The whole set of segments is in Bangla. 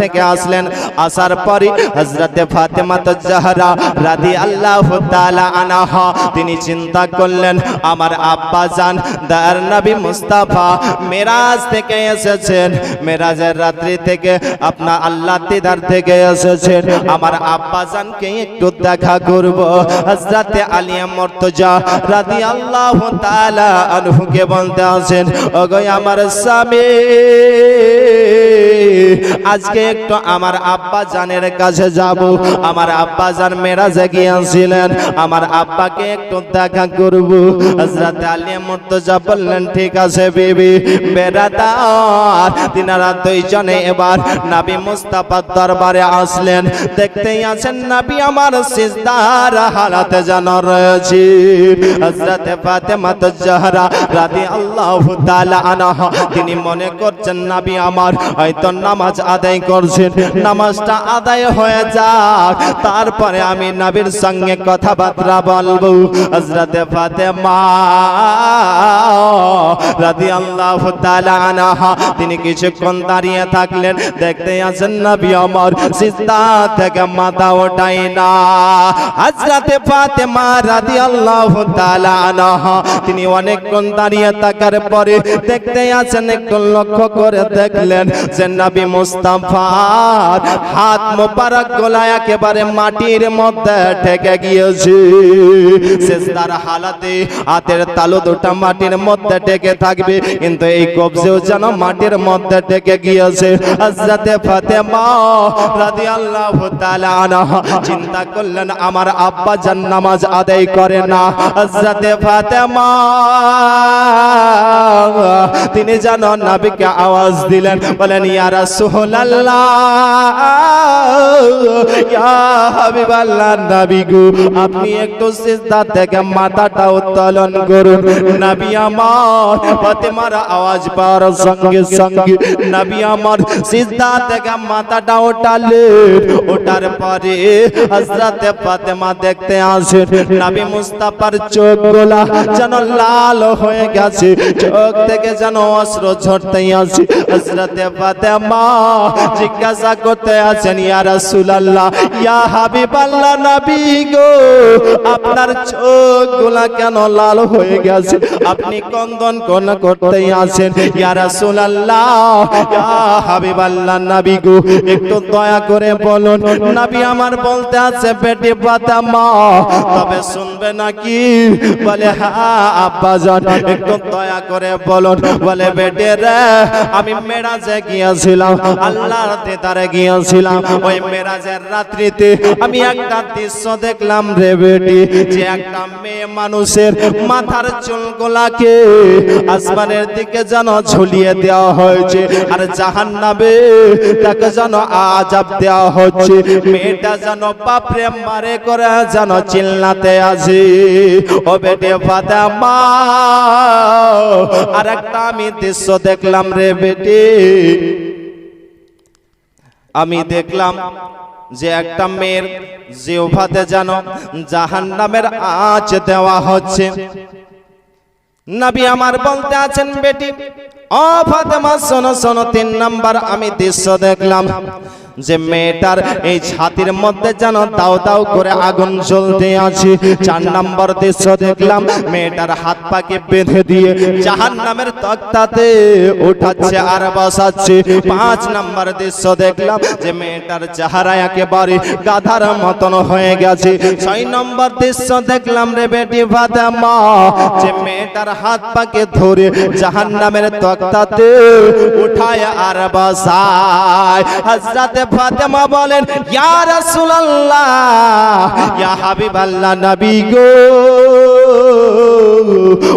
থেকে আসলেন। আসার পরে হজরতে ফাতেমা জাহরা রাদি আল্লাহ আনাহা, তিনি চিন্তা করলেন, আমার আব্বা জান দার নবী মুস্তাফা মেরাজ থেকে এসেছেন। মেরাজের রাত্রি থেকে আপনার আল্লাহ দিদার থেকে এসেছেন। আমার আব্বা জানকে একটু দেখা করব। হজরতে আলিয়া মর্তজা রাদি আল্লাহ তাআলা আনহুকে বলতে আছেন ওগো আমার স্বামী আজকে একটু আমার আব্বা জানের কাছে যাব। আমার আব্বা জান মেরাজে গিয়েছিলেন। আমার আব্বাকে একটু দেখা করব। হযরত আলী মুর্তজা বললেন, ঠিক আছে বিবি, বেরাদার। তিনারা দুইজনে এবার নবী মুস্তাফার দরবারে আসলেন। দেখতেই আছেন নবী আমার সিজদার হালাতে যেন রয়েছে। হযরত ফাতেমা জাহরা রাদিয়াল্লাহু তাআলা আনহা, তিনি মনে করছেন, নবী আমার হয়তো নামাজ আদায় করছেন। নামাজটা আদায় হয়ে যাক। তারপরে আমি নবীর সঙ্গে কথাবার্তা বলব। হযরতে ফাতেমা তিনি কিছুক্ষণ দাঁড়িয়ে থাকলেন। দেখতে আছেন নবী আমার সিজদা থেকে মাথা ওঠাই না। হযরতে ফাতেমা রাদিয়াল্লাহু তাআলা আনহা, তিনি অনেকক্ষণ দাঁড়িয়ে থাকার পরে দেখতে আছেন একটু লক্ষ্য করে দেখলেন যে নবী মুস্তাফার হাত মোবারক গোলা একেবারে মাটির মধ্যে ঠেকে গিয়েছে। সেজদার হালাতে হাতের তালু দুটা মাটির মধ্যে ঠেকে থাকবে, কিন্তু এই কবজেও যেন মাটির মধ্যে ঠেকে গিয়েছে। হযরতে ফাতেমা রাদিয়াল্লাহু তাআলা আনহা চিন্তা করলেন, আমার আব্বা জান নামাজ আদায় করে না। হযরতে ফাতেমা তিনি যেন নবীকে আওয়াজ দিলেন, বলেন, ইয়া রাসূলুল্লাহ, ইয়া হাবিবাল্লাহ আপনি একটু সিজদা থেকে মাথাটা উত্তোলন করুন। নবী আমার ফাতেমার আওয়াজ পাওয়ার সঙ্গে সঙ্গে নবী আমার সিজদা থেকে মাথাটা উঠালেন। ওঠার পরে হযরতে ফাতেমা দেখতে আসেন, নাবি মুস্তাফার চোখ গোলা যেন লাল হয়ে গেছে। চোখ থেকে যেন অস্ত্র ঝরতেই আছে হযরতে ফাতেমা জিজ্ঞাসা করতে আছেন, ইয়া রাসূলুল্লাহ, ইয়া হাবিবাল্লাহ নবী গো, আপনার চোখগুলা কেন লাল হয়ে গেছে? আপনি কন্দন কোন করতেই আছেন? ইয়া রাসূলুল্লাহ, ইয়া হাবিবাল্লাহ নবী গো, একটু দয়া করে বলুন, নবী আমার বলতে আছে, বেটি ফাতেমা, তবে শুনবে নাকি? বলে হ্যাঁ আব্বা একটু দয়া করে বলুন বলে বেটে রে আমি মেরাজে গিয়েছিলাম, আল্লাহর দিদারে গিয়েছিলাম। ওই মেরাজের রাত্রিতে আমি একটা দৃশ্য দেখলাম রে বেটি, যে একটা মেয়ে মানুষের মাথার চুলগুলাকে আসমানের দিকে যেন ঝুলিয়ে দেওয়া হয়েছে আর জাহান্নামে তাকে যেন আজাব দেওয়া হচ্ছে। মেয়েটা যেন বাপরে মারে করে যেন চিল্লাতে আছে ও বেটে ফাতেমা আর একটা আমি দৃশ্য দেখলাম রে বেটি। আমি দেখলাম যে একটা মেয়ের জিহ্বাতে যেন জাহান্নামের আঁচ দেওয়া হচ্ছে। নবী আমার বলতে আছেন, বেটি ও ফাতেমা, শোনো শোনো, তিন নাম্বার আমি দৃশ্য দেখলাম। যে মেয়েটার এই ছাতির মধ্যে যেন দাও দাও করে আগুন জ্বলতে আছে। চার নাম্বার দৃশ্য দেখলাম, মেয়েটার হাত পাকে বেঁধে দিয়ে জাহান নামের তক্তাতে উঠাচ্ছে আর বসাচ্ছে। পাঁচ নাম্বার দৃশ্য দেখলাম, যে মেয়েটার চেহারা একেবারে গাধার মতন হয়ে গেছে। ছয় নম্বর দৃশ্য দেখলাম রে বেটি ফাতেমা, যে মেয়েটার হাত পাকে ধরে জাহান নামের তক্তাতে উঠায় আর বসায় হযরতে ফাতেমা বলেন ইয়া রাসূলুল্লাহ ইয়া হাবিবাল্লাহ নবী গো।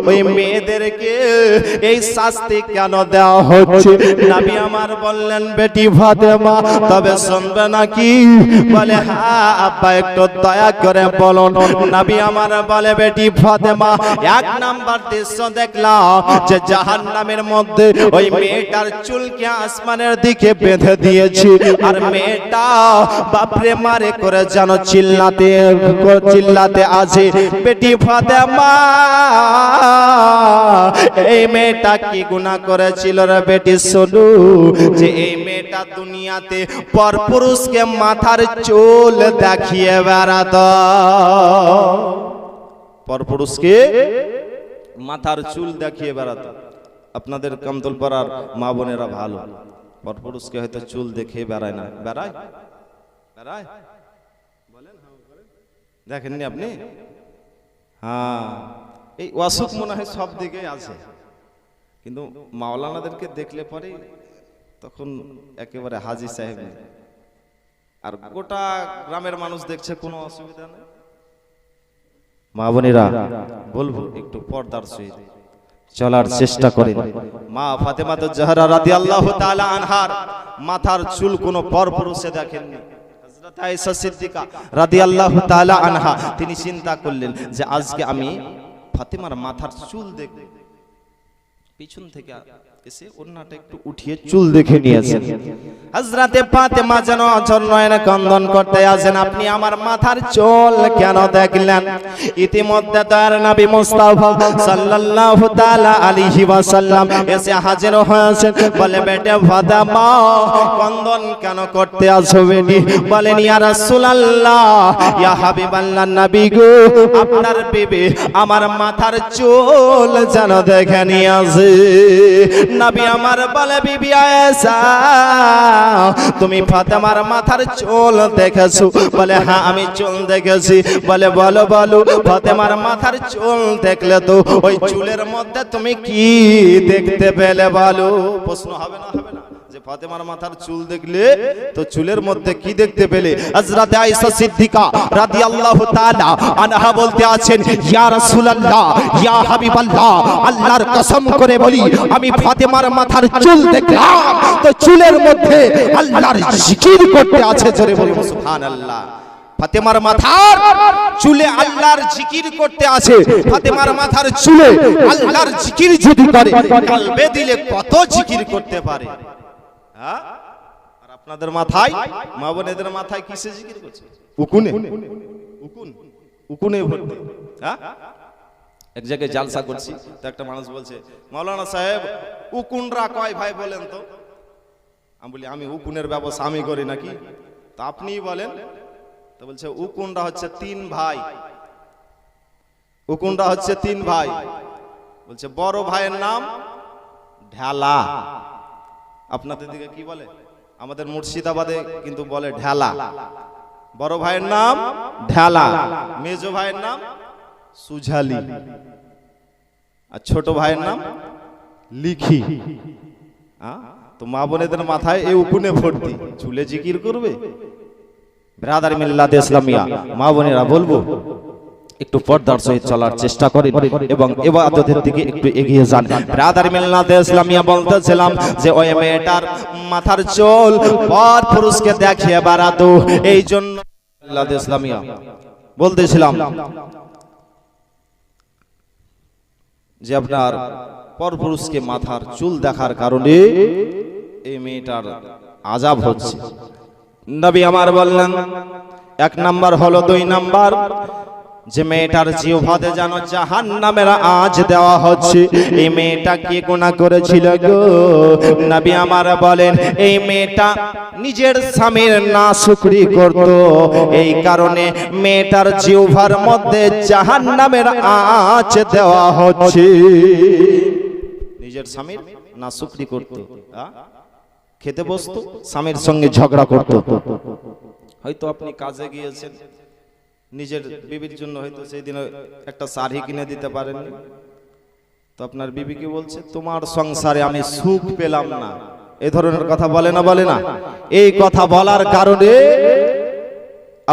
ওই মেয়েদেরকে এই শাস্তি কেন দেওয়া হচ্ছে? নবী আমার বললেন, বেটি ফাতেমা, তবে শুনবে নাকি? বলে হ্যাঁ আব্বা, একটু দয়া করে বলুন। নবী আমার বলে, বেটি ফাতেমা, এক নাম্বার দৃশ্য দেখলাম যে জাহান্নামের মধ্যে ওই মেয়েটার চুলকে আসমানের দিকে বেঁধে দিয়েছি। আর মেয়েটা বাপরে মারে করে যেন চিল্লাতে চিল্লাতে আছে বেটি ফাতেমা এই মেয়েটা কি গুনাহ করেছিল রে বেটি শোনো যে এই মেয়েটা দুনিয়াতে পর পুরুষকে মাথার চুল দেখিয়ে বেড়াতো। পরপুরুষকে মাথার চুল দেখিয়ে বেড়াত। আপনাদের কামতল পাড়ার মা বোনেরা ভালো। পরপুরুষকে হয়তো চুল দেখে বেড়ায় না। বেড়ায়? বেড়ায়? হ্যাঁ। দেখেননি আপনি? হ্যাঁ। এই অসুখ মনে হয় সব দিকেই আছে। কিন্তু মাওলানাদেরকে দেখলে পরে তখন একেবারে হাজি সাহেব আর গোটা গ্রামের মানুষ দেখছে, কোনো অসুবিধা নেই। মা বোনেরা, বলব, একটু পর্দার সহিত। চলার চেষ্টা করেন মা ফাতেমা তো জাহরা রাদিয়াল্লাহু তাআলা আনহার। মাথার চুল কোনো দেখেননি। হযরত আয়েশা সিদ্দিকা রাদিয়াল্লাহু তাআলা আনহা, তিনি চিন্তা করলেন যে আজকে আমি ফাতেমার মাথার চুল দেখবে। পিছন থেকে এসে একটু উঠিয়ে চুল দেখে নিয়েছেন ফাতেমা যেন কন্দন করতে আছেন আপনি আমার মাথার চুল কেন দেখলেন? ইতিমধ্যে তার নবী মুস্তাফা সাল্লাল্লাহু তাআলা আলাইহি ওয়াসাল্লাম এসে হাজির হয়েছেন। বলে বেটে ফাতেমা কন্দন কেন করতে বেটি বলেন ইয়া রাসূলুল্লাহ ইয়া হাবিবাল্লাহ নবী গো আপনার বিবি আমার মাথার চুল যেন দেখে নিয়েছে। নবী আমার বলে, বিবি আয়েশা, তুমি ফাতেমার মাথার চুল দেখেছ? বলে হ্যাঁ আমি চুল দেখেছি। বলে, বলো বলো, ফাতেমার মাথার চুল দেখলে তো ওই চুলের মধ্যে তুমি কি দেখতে পেলে বলো? প্রশ্ন হবে না হবে না। ফাতেমার মাথার চুল দেখলে তো চুলের মধ্যে কি দেখতে পেলে? হযরত আয়েশা সিদ্দিকা রাদিয়াল্লাহু তাআলা আনহা বলতে আছেন, ইয়া রাসূলুল্লাহ, ইয়া হাবিবাল্লাহ, আল্লাহর কসম করে বলি, আমি ফাতেমার মাথার চুল দেখলাম, তো চুলের মধ্যে আল্লাহর জিকির করতে আছে, জোরে বলি, সুবহানাল্লাহ। ফাতেমার মাথার চুলে আল্লাহর জিকির করতে আছে, ফাতেমার মাথার চুলে আল্লাহর জিকির যদি করে, কালবে দিলে কত জিকির করতে পারে? হ্যাঁ? আর আপনাদের মাথায় মা বোনেদের মাথায় কিসে জিকির করছে? উকুনে। উকুন। উকুনে ভর্তি হ্যাঁ? এক জায়গায় জালসা করছি তো একটা মানুষ বলছে মাওলানা সাহেব উকুনরা কয় ভাই বলেন তো? আমি বলি আমি উকুনের ব্যবস্থা আমি করি নাকি? তা আপনিই বলেন। তো বলছে উকুনরা হচ্ছে তিন ভাই। উকুনরা হচ্ছে তিন ভাই। বলছে বড় ভাইয়ের নাম ঢালা। আপনাদের দিকে কি বলে? আমাদের মুর্শিদাবাদে কিন্তু বলে ঢালা। বড় ভাইয়ের নাম ঢালা। মেজ ভাইয়ের নাম সুঝালি। আর ছোট ভাইয়ের নাম লিখি? তো মা বোনেদের মাথায় এই উকুনে ভর্তি। চুলে জিকির করবে? ব্রাদার মিল্লাত ইসলামিয়া, মা বোনেরা বলব। একটু পর্দার সহিত চলার চেষ্টা করেন এবং এবাদতের দিকে একটু এগিয়ে যান। ব্রাদার মিল্লাত ইসলামিয়া বলতেছিলাম যে ওই মেয়েটার মাথার চুল পর পুরুষকে দেখিয়ে বাড়াতো। এই জন্য ইসলামিয়া বলতেছিলাম যে আপনার পরপুরুষকে মাথার চুল দেখার কারণে এই মেয়েটার আজাব হচ্ছে। নবী আমার বললেন এক নাম্বার হলো দুই নাম্বার। যে মেয়েটার জিহ্বাতে যেন জাহান নামের আজ দেওয়া হচ্ছে এই মেয়েটা কি গুণা করেছিল গো? নবী আমার বলেন এই মেয়েটা নিজের স্বামীর না শুকরি করত। এই কারণে মেয়েটার জিহ্বার মধ্যে জাহান নামের আঁচ দেওয়া হচ্ছে। নিজের স্বামীর না শুকরি করত খেতে বসতো স্বামীর সঙ্গে ঝগড়া করত। হয়তো আপনি কাজে গিয়েছেন। নিজের বিবির জন্য হয়তো সেই দিন একটা শাড়ি কিনে দিতে পারেন। তো আপনার বিবি কি বলছে তোমার সংসারে আমি সুখ পেলাম না। এ ধরনের কথা বলে না বলে না। এই কথা বলার কারণে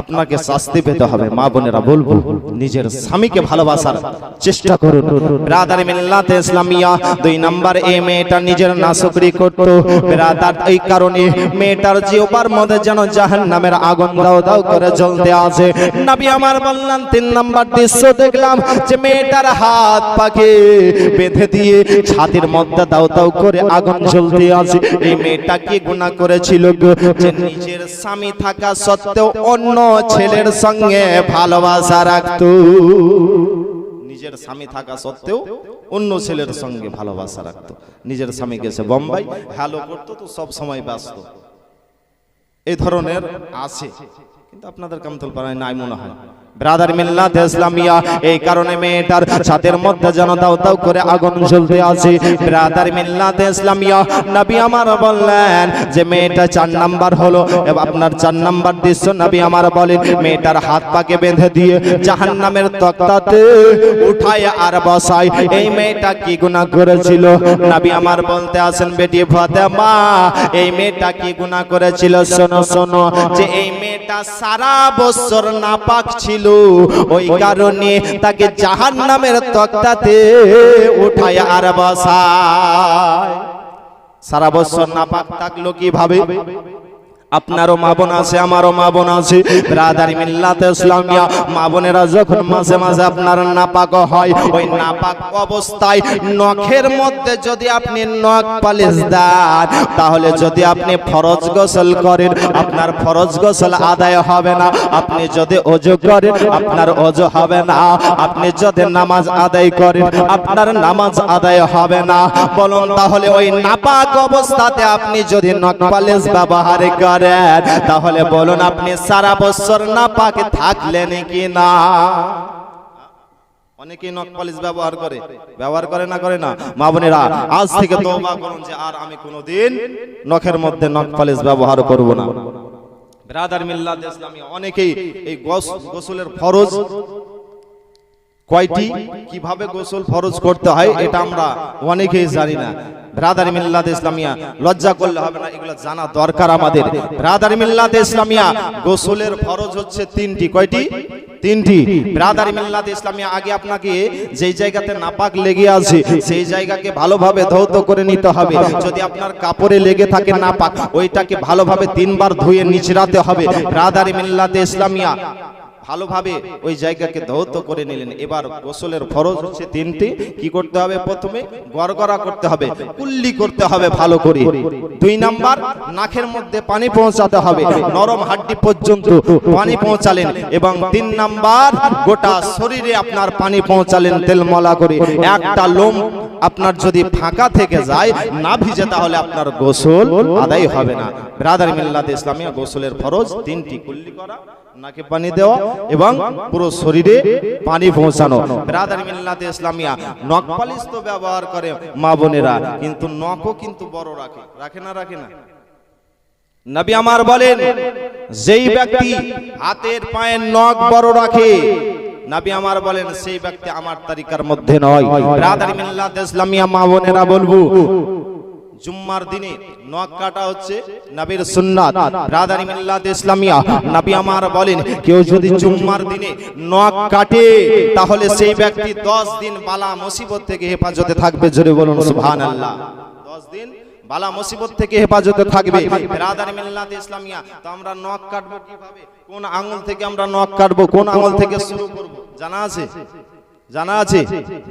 আপনাকে শাস্তি পেতে হবে। মা বোনেরা বলব নিজের স্বামীকে ভালোবাসার চেষ্টা করুন। ব্রাদার মিল্লাতে ইসলামিয়া দুই নাম্বার এই মেয়েটা নিজের নাশকরি করত। ব্রাদার এই কারণে মেয়েটার জিওবার মধ্যে যেন জাহান্নামের আগুন দাও দাও করে জ্বলতে আছে নবী আমার বললেন তিন নাম্বার দৃশ্য দেখলাম যে মেয়েটার হাত পাকে বেঁধে দিয়ে ছাতির মধ্যে দাও দাও করে আগুন জ্বলতে আছে এই মেয়েটা কি গুনাহ করেছিল যে নিজের স্বামী থাকা সত্ত্বেও অন্য ছেলের সঙ্গে ভালোবাসা রাখত। নিজের স্বামী থাকা সত্ত্বেও অন্য ছেলের সঙ্গে ভালোবাসা রাখতো। নিজের স্বামী গেছে বোম্বাই হ্যালো করতো তো সব সময় ব্যস্ত। এই ধরনের আছে। কিন্তু আপনাদের কামতল পাড়ায় নাই মনে হয়। ব্রাদার মিল্লাত ইসলামিয়া, এই কারণে মেয়েটার ছাদের মধ্যে যেন দাও দাও করে আগুন জ্বলতে আছে। ব্রাদার মিল্লাত ইসলামিয়া, নবী আমার বললেন যে মেয়েটা চার নাম্বার হলো। আপনার চার নাম্বার দৃশ্য নবী আমার বলেন, মেয়েটার হাত পাকে বেঁধে দিয়ে জাহান্নামের তক্তাতে উঠায় আর বসায়। এই মেয়েটা কি গুনাহ করেছিল? নবী আমার বলতে আসেন বেটি ফাতেমা, এই মেয়েটা কি গুনাহ করেছিল? শোনো শোনো, যে এই মেয়েটা সারা বছর নাপাক ছিল ওই কারণে তাকে জাহান্নামের তক্তাতে উঠায় আর বসায়। সারা বছর নাপাক থাকল কীভাবে? আপনারও মা বোন আছে, আমারও মা বোন আছে। ব্রাদার মিল্লাত ইসলামিয়া, মা বোনেরা যখন মাঝে মাঝে আপনার নাপাক হয়, ওই নাপাক অবস্থায় নখের মধ্যে যদি আপনি নখ পালিশ দেন, তাহলে যদি আপনি ফরজ গোসল করেন, আপনার ফরজ গোসল আদায় হবে না। আপনি যদি অজু করেন, আপনার অজু হবে না। আপনি যদি নামাজ আদায় করেন, আপনার নামাজ আদায় হবে না। বলুন তাহলে ওই নাপাক অবস্থাতে আপনি যদি নখ পালিশ ব্যবহার করেন তাহলে বলুন, আপনি সারা বছর নাপাক থাকলেন কি না অনেকেই নখ পালিশ ব্যবহার করে। ব্যবহার করে না করে না? মা বোনেরা, আজ থেকে তওবা করুন যে আর আমি কোনোদিন নখের মধ্যে নখ পালিশ ব্যবহার করব না। ব্রাদার মিল্লাত ইসলামী, অনেকেই এই গোসলের ফরজ কয়টি? কীভাবে গোসল ফরজ করতে হয়, এটা আমরা অনেকেই জানি না। ব্রাদার মিল্লাত ইসলামিয়া লজ্জা করলে হবে না, এগুলো জানা দরকার আমাদের। ব্রাদার মিল্লাত ইসলামিয়া গোসলের ফরজ হচ্ছে তিনটি, কয়টি? তিনটি। ব্রাদার মিল্লাত ইসলামিয়া আগে আপনাকে যেই জায়গাতে নাপাক লেগে আছে, সেই জায়গাকে ভালোভাবে ধৌত করে নিতে হবে। যদি আপনার কাপড়ে লেগে থাকে নাপাক, ওইটাকে ভালোভাবে তিনবার ধুয়ে নিচড়াতে হবে। ব্রাদার মিল্লাতে ইসলামিয়া ভালোভাবে ওই জায়গাকে ধৌত করে নিলেন। এবার গোসলের ফরজ হচ্ছে তিনটি। কি করতে হবে প্রথমে? গড়গড়া করতে হবে, কুল্লি করতে হবে ভালো করে। দুই নাম্বার, নাকের মধ্যে পানি পৌঁছাতে হবে। নরম হাড্ডি পর্যন্ত পানি পৌঁছালেন এবং তিন নাম্বার, গোটা শরীরে আপনার পানি পৌঁছালেন তেল মলা করে। একটা লোম আপনার যদি ফাঁকা থেকে যায়, না ভিজে, তাহলে আপনার গোসল আদায় হবে না। ব্রাদার মিল্লাত ইসলামিয়া, গোসলের ফরজ তিনটি, কুল্লি করা নাকে পানি দেওয়া এবং পুরো শরীরে পানি পৌঁছানো। ব্রাদার মিল্লাতে ইসলামিয়া, নখ পালিশ তো ব্যবহার করে মা বোনেরা, কিন্তু নখও কিন্তু বড় রাখে। রাখে না রাখে না? নবী আমার বলেন, যেই ব্যক্তি হাতের পায়ের নখ বড় রাখে, নবী আমার বলেন, সেই ব্যক্তি আমার তালিকার মধ্যে নয়। ব্রাদার মিল্লাত ইসলামিয়া মা বোনেরা বলব জুম্মার দিনে নখ কাটা হচ্ছে নবীর সুন্নাত। রাদানি মিল্লাত ইসলামিয়া। নবী আমার বলেন, কেউ যদি জুম্মার দিনে নখ কাটে, তাহলে সেই ব্যক্তি 10 দিন বালা মুসিবত থেকে হেফাজতে থাকবে। জোরে বলুন, সুবহানাল্লাহ। 10 দিন বালা মুসিবত থেকে হেফাজতে থাকবে। রাদানি মিল্লাত ইসলামিয়া। তো আমরা নখ কাটবো কীভাবে? কোন আঙ্গুল থেকে আমরা নখ কাটবো? কোন আঙ্গুল থেকে শুরু করব? জানা আছে? জানা আছে?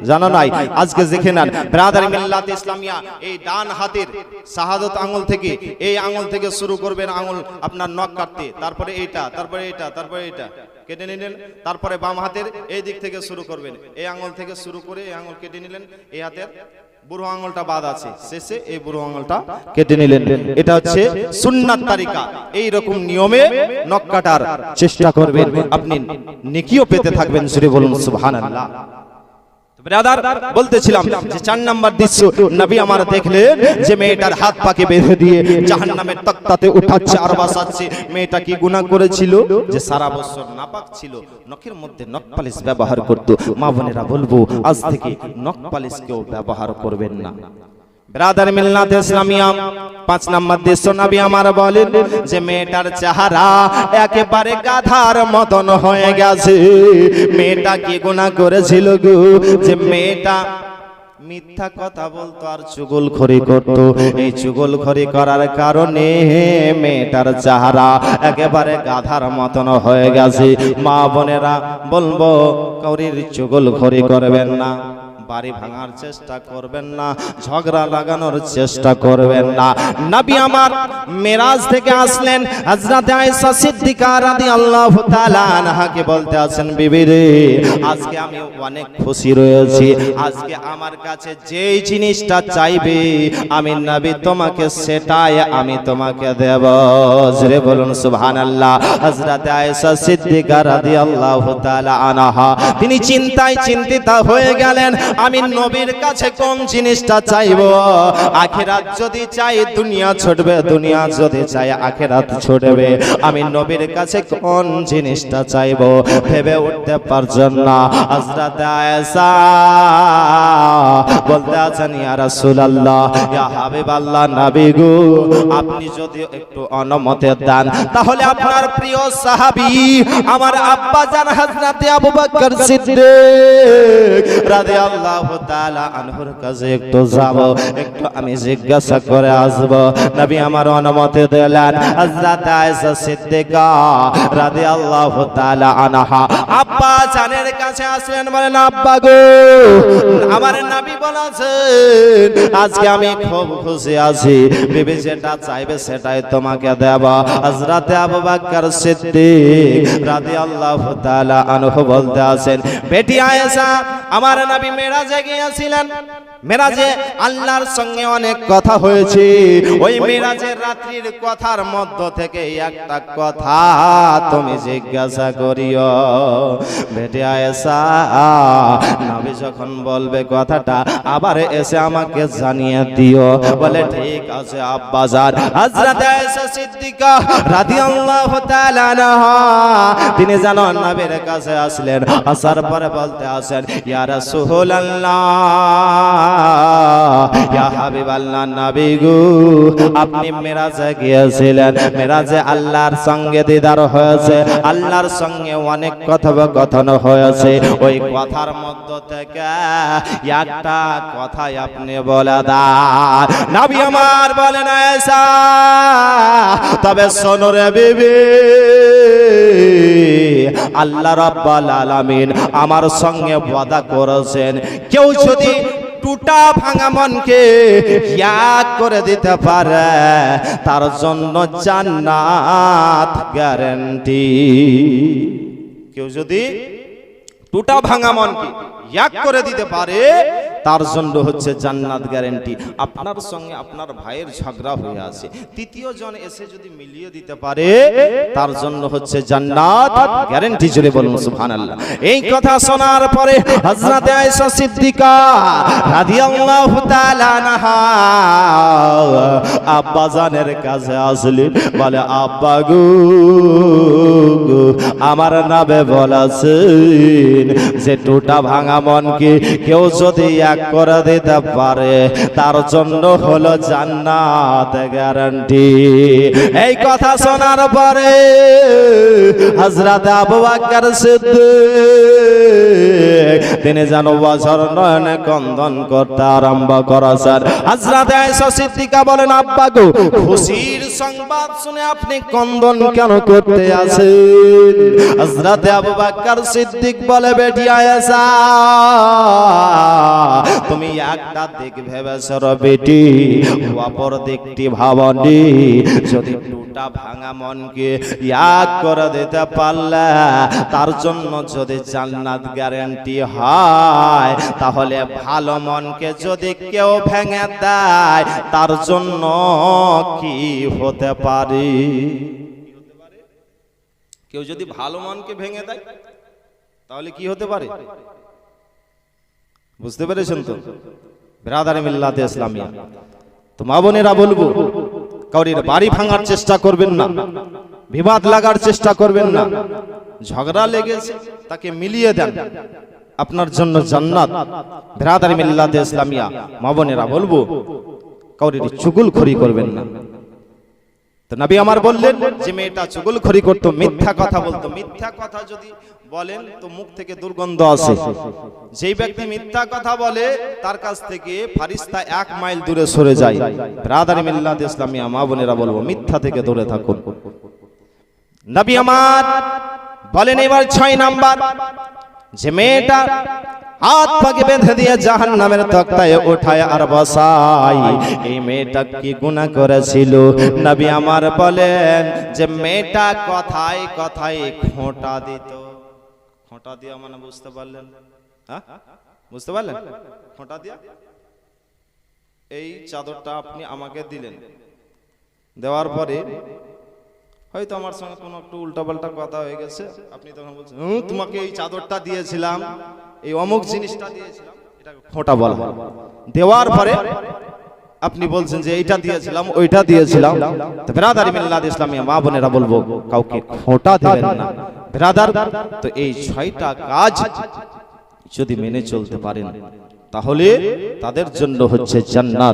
জানা নাই। আজকে দেখে নেন। ব্রাদার মিল্লাত ইসলামিয়া, এই ডান হাতের শাহাদত আঙুল থেকে, এই আঙুল থেকে শুরু করবেন আঙুল আপনার নখ কাটতে। তারপরে এইটা তারপরে এইটা তারপরে এইটা। কেটে নিলেন, তারপরে বাম হাতের এই দিক থেকে শুরু করবেন। এই আঙুল থেকে শুরু করে এই আঙুল কেটে নিলেন, এই হাতের বুড়ো আঙুলটা বাদ আছে। শেষে এই বুড়ো আঙুলটা কেটে নিলেন। এটা হচ্ছে সুন্নাত তারিকা। এই রকম নিয়মে নখ কাটার চেষ্টা করবেন। আপনি নেকিও পেতে থাকবেন। সুরে বলুন সুবহানাল্লাহ। ব্রাদার বলতেছিলাম যে চার নাম্বার দৃশ্য নবী আমার দেখলেন যে মেয়েটার হাত পাকে বেঁধে দিয়ে জাহান্নামের তক্তাতে উঠাচ্ছে, আর বাসাচ্ছে মেয়েটা কি গুনাহ করেছিল? যে সারা বছর নাপাক ছিল, নখের মধ্যে নখ পালিশ ব্যবহার করত। মা বোনেরা বলব, আজ থেকে নখ পালিশ কেউ ব্যবহার করবেন না। ব্রাদার মিল্লাত ইসলামিয়া, পাঁচ নাম্বার দৃশ্য নবী আমার বলেন যে মেয়েটার চেহারা একেবারে গাধার মতন হয়ে গেছে। মেয়েটা কি গুনাহ করেছিল গো? যে মেয়েটা মিথ্যা কথা বলতো আর চুগল খড়ি করতো। এই চুগল খড়ি করার কারণে মেয়েটার চেহারা একেবারে গাধার মতন হয়ে গেছে। মা বোনেরা বলব কৌরির চুগল খড়ি করবেন না। বাড়ি ভাঙার চেষ্টা করবেন না, ঝগড়া লাগানোর চেষ্টা করবেন না। নবী আমার মেরাজ থেকে আসলেন, হযরত আয়েশা সিদ্দিকা রাদিয়াল্লাহু তাআলা আনহাকে বলতে আছেন, বিবি রে, আজকে আমি অনেক খুশি রয়েছি। আজকে আমার কাছে যেই জিনিসটা চাইবে, আমি নবী তোমাকে সেটাই আমি তোমাকে দেব। জোরে বলুন, সুবহানাল্লাহ। হযরত আয়েশা সিদ্দিকা রাদিয়াল্লাহু তাআলা আনহা, তিনি চিন্তায় চিন্তিত হয়ে গেলেন আমি নবীর কাছে কোন জিনিসটা চাইব? আখেরাত যদি চাই, দুনিয়া ছুটবে, দুনিয়া যদি চাই, আখিরাত ছুটবে। আমি নবীর কাছে কোন জিনিসটা চাইব? ভেবে উঠতে পারছেন না। হযরত আয়েশা বলতে আছেন, ইয়া রাসূলুল্লাহ, ইয়া হাবিবাল্লাহ নবী গো, আপনি যদি একটু অনুমতি দেন, তাহলে আপনার প্রিয় সাহাবী, আমার আব্বা জান হযরত আবু বকর সিদ্দিক রাদিয়াল্লাহু তাআলা আনহুর কাছে একটু যাব, একটু আমি জিজ্ঞাসা করে আসব। নবী আমার অনুমতি দিলেন, হযরত আয়েশা সিদ্দিকা রাদিয়াল্লাহু তাআলা আনহা। আব্বা জানের কাছে আসলেন, বলেন, আব্বা গো, আমার নবী বলেছেন, আজকে আমি খুব খুশি আছি। বিবি যেটা চাইবে সেটাই তোমাকে দেব। হযরত আবু বকর সিদ্দিক রাদিয়াল্লাহু তাআলা আনহু বলতে আছেন, বেটি আয়েশা, আমার নবী মেরাজে গিয়েছিলেন। মেরাজে আল্লাহর সঙ্গে অনেক কথা হয়েছে। ওই মেরাজের রাত্রির কথার মধ্য থেকে একটা কথা তুমি জিজ্ঞাসা করিও। বেটে আয়েশা নবী যখন বলবে কথাটা আবার এসে আমাকে জানিয়ে দিও। বলে ঠিক আছে আব্বাজার হযরত আয়েশা সিদ্দিকা রাদিয়াল্লাহু তাআলা আনহা তিনি যেন নবীর কাছে আসলেন। আসার পরে বলতে আসেন ইয়া রাসূলুল্লাহ আপনি আল্লাহর সঙ্গে দিদার হয়েছে। আল্লাহর সঙ্গে অনেক কথোপকথন হয়েছে। ওই কথার মধ্য থেকে একটা কথাই আপনি বলে নবী আমার বলেন তবে শোনো রে বিবি আল্লাহ রাব্বাল আলামিন আমার সঙ্গে ওয়াদা করেছেন। কেউ যদি টুটা ভাঙা মনকে এক করে দিতে পারে, তার জন্য জান্নাত গ্যারান্টি। কেউ যদি টুটা ভাঙা মনকে এক করে দিতে পারে তার জন্য হচ্ছে জান্নাত গ্যারেন্টি আপনার সঙ্গে আপনার ভাইয়ের ঝগড়া হয়ে আছে। তৃতীয় জন এসে যদি মিলিয়ে দিতে পারে, তার জন্য হচ্ছে জান্নাত গ্যারেন্টি জুড়ে বলুন, সুবহানাল্লাহ। এই কথা শোনার পরে হযরত আয়েশা সিদ্দিকা রাদিয়াল্লাহু তাআলা আনহা আব্বা জানের কাছে আসলেন, বলে, আব্বা গো, আমার নামে বলেছেন যে টুটা ভাঙা মনকে কেউ যদি এক করে দিতে পারে, তার জন্য হলো জান্নাত গ্যারান্টি এই কথা শোনার পরে হযরত আবু বকর সিদ্দিক তিনি যেন বছর নয়নে কন্দন করতে আরম্ভ করেছেন হযরত আয়েশা সিদ্দিকা বলেন, আব্বা গো, খুশির সংবাদ শুনে আপনি কন্দন কেন করতে আছেন হযরত আবু বকর সিদ্দিক বলে, বেটি আয়েশা, তুমি একটা দিক ভেবেছ বেটি, অপর দিকটি ভাবনি। যদি টুটা ভাঙা মনকে এক করে দিতে পারলে, তার জন্য যদি জান্নাত গ্যারান্টি হয়, তাহলে ভালো মনকে যদি কেউ ভেঙে দেয়, তার জন্য কি হতে পারে? কেউ যদি ভালো মনকে ভেঙে দেয়, তাহলে কি হতে পারে? বুঝতে পেরেছেন তো? ব্রাদার মিল্লাতে ইসলামিয়া। তো মা বোনেরা বলব কাউরির বাড়ি ভাঙার চেষ্টা করবেন না, বিবাদ লাগার চেষ্টা করবেন না, ঝগড়া লেগেছে তাকে মিলিয়ে দেন। আপনার জন্য জান্নাত। ব্রাদার মিল্লাতে ইসলামিয়া, মা বোনেরা বলব চুগুল চুগুলখড়ি করবেন না। তো নবী আমার বললেন, যে মেয়েটা চুগলখড়ি করতো, মিথ্যা কথা বলতো, মিথ্যা কথা যদি বলেন তো মুখ থেকে দুর্গন্ধ আসে। যেই ব্যক্তি মিথ্যা কথা বলে তার কাছ থেকে ফারিস্তা এক মাইল দূরে সরে যায়। ব্রাদার মিল্লাত ইসলামিয়া মা বোনেরা বলব মিথ্যা থেকে দূরে থাকুন। নবী আমার বলেন এবার ছয় নাম্বার। যে মেয়েটা হাত পাকে বেঁধে দিয়ে জাহান নামের তক্তায় ওঠায় আর বসাই এই মেয়েটা কি গুনাহ করেছিল? নবী আমার বলেন যে মেয়েটা কথায় কথায় খোঁটা দিত। খোঁটা দিয়া মানে বুঝতে পারলেন? হ্যাঁ? বুঝতে পারলেন? খোঁটা দিয়া? এই চাদরটা আপনি আমাকে দিলেন। দেওয়ার পরে হয়তো আমার সঙ্গে কোনো একটু উল্টাপাল্টা কথা হয়ে গেছে। আপনি তখন বলছেন, হুম, তোমাকে এই চাদরটা দিয়েছিলাম। এই অমুক জিনিসটা দিয়েছিলাম। এটা খোঁটা বলা। দেওয়ার পরে আপনি বলছেন যে এইটা দিয়েছিলাম ওইটা দিয়েছিলাম। তো ব্রাদার মিল্লাদ ইসলামী মা বোনেরা বলব কাউকে খোঁটা দেবেন না। ব্রাদার তো এই ছয়টা কাজ যদি মেনে চলতে পারেন তাহলে তাদের জন্য হচ্ছে জান্নাত।